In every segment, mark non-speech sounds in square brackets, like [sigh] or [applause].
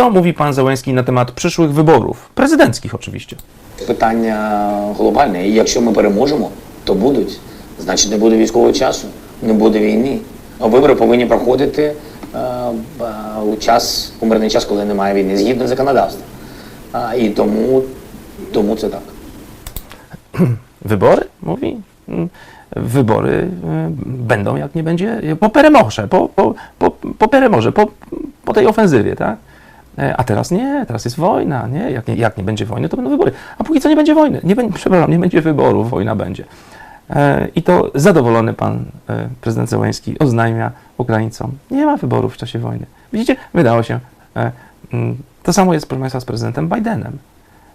Co mówi pan Załęski na temat przyszłych wyborów? Prezydenckich oczywiście. Питання глобальне. І якщо ми переможемо, то будуть. Значить, не буде військового часу, не буде війни. А вибори повинні проходити е, б- у час, у мирний час, коли немає війни, згідно законодавства. А, і тому, тому це так. [clears throat] Wybory, mówi. Mm, Wybory y, będą, jak nie będzie, po Peremorze, po, po, po, po Peremorze, po, po tej ofensywie, tak? E, A teraz nie, teraz jest wojna, nie? Jak, nie? jak nie będzie wojny, to będą wybory. A póki co nie będzie wojny, nie [laughs] przepraszam, nie będzie wyborów, wojna będzie. E, I to zadowolony pan e, prezydent Zełański oznajmia Ukraińcom, nie ma wyborów w czasie wojny. Widzicie, wydało się. mm, To samo jest, proszę Państwa, z prezydentem Bidenem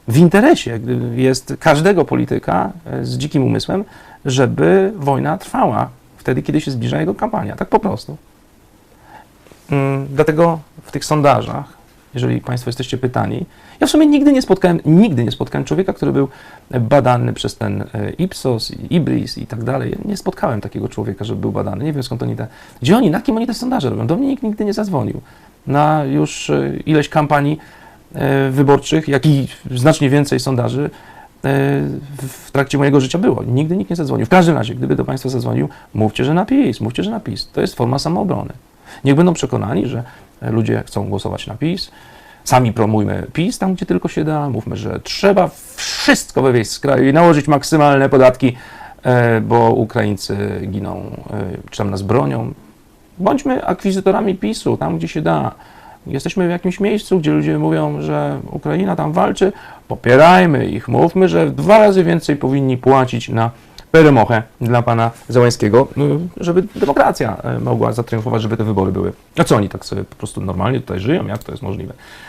w interesie jest każdego polityka z dzikim umysłem, żeby wojna trwała wtedy, kiedy się zbliża jego kampania. Tak po prostu. Mm, Dlatego w tych sondażach, jeżeli Państwo jesteście pytani, ja w sumie nigdy nie spotkałem, nigdy nie spotkałem człowieka, który był badany przez ten e, Ipsos, Ibris i tak dalej. Nie spotkałem takiego człowieka, żeby był badany. Nie wiem skąd oni te. Gdzie oni, na kim oni te sondaże robią? Do mnie nikt nigdy nie zadzwonił. Na już e, ileś kampanii e, wyborczych, jak i znacznie więcej sondaży w trakcie mojego życia było. Nigdy nikt nie zadzwonił. W każdym razie, gdyby do Państwa zadzwonił, mówcie, że na PiS, mówcie, że na PiS. To jest forma samoobrony. Niech będą przekonani, że ludzie chcą głosować na PiS. Sami promujmy PiS tam, gdzie tylko się da. Mówmy, że trzeba wszystko wywieźć z kraju i nałożyć maksymalne podatki, e, bo Ukraińcy giną, e, czy tam nas bronią. Bądźmy akwizytorami PiSu, tam gdzie się da. Jesteśmy w jakimś miejscu, gdzie ludzie mówią, że Ukraina tam walczy, popierajmy ich, mówmy, że dwa razy więcej powinni płacić na peremochę dla pana Załęskiego, y, żeby demokracja mogła zatriumfować, żeby te wybory były. A co oni tak sobie po prostu normalnie tutaj żyją? Jak to jest możliwe?